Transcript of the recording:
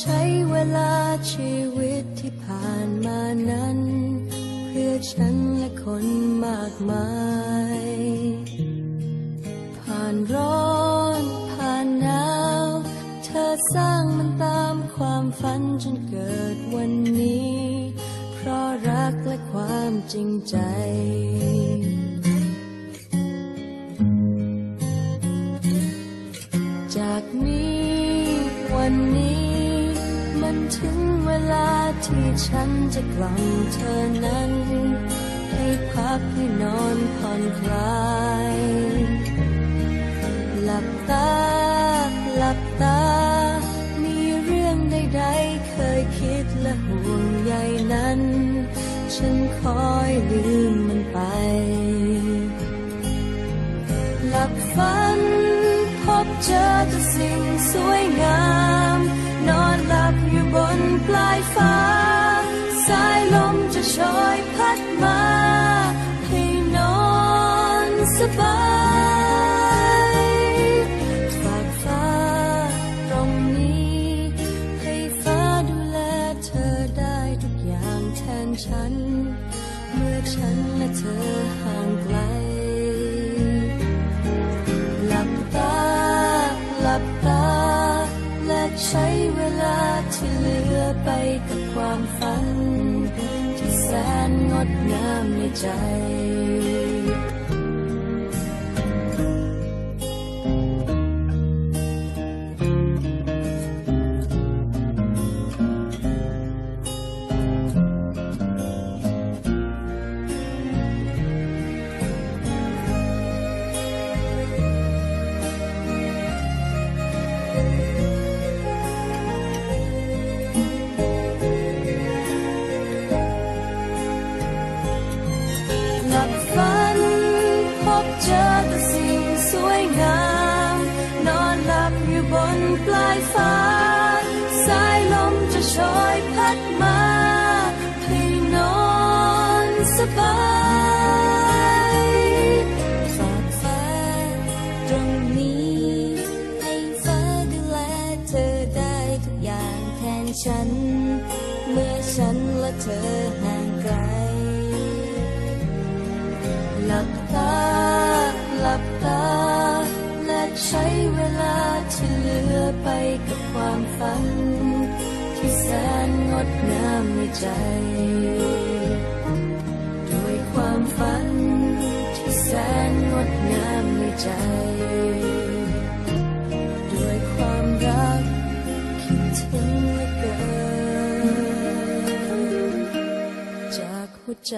ใช้เวลาชีวิตที่ผ่านมานั้น เพื่อฉันและคนมากมาย ผ่านร้อนผ่านหนาว เธอสร้างมันตามความฝันจนเกิดวันนี้ เพราะรักและความจริงใจจากนี้วันนี้ ถึงเวลาที่ฉันจะกล่อมเธอนั้น ให้พักให้นอนผ่อนคลาย หลับตา หลับตา มีเรื่องใดๆเคยคิดและห่วงใยนั้น ฉันคอยลืมมันไป หลับฝัน พบเจอแต่สิ่งสวยงาม ฟ้า สายลมจะโชยพัดมา ให้นอนสบาย และใช้เวลาที่เหลือไปกับความฝัน ที่แสนงดงามในใจ ฟ้า สายลมจะโชยพัดมาให้นอนสบายฝากฟ้าตรงนี้ ให้ฟ้าดูแลเธอได้ทุกอย่างแทนฉัน เมื่อฉันและเธอห่างไกล หลับตา หลับตา ใช้เวลาที่เหลือไปกับความฝัน ที่แสนงดงามในใจ ด้วยความฝันที่แสนงดงามในใจ ด้วยความรักคิดถึงเหลือเกินจากหัวใจ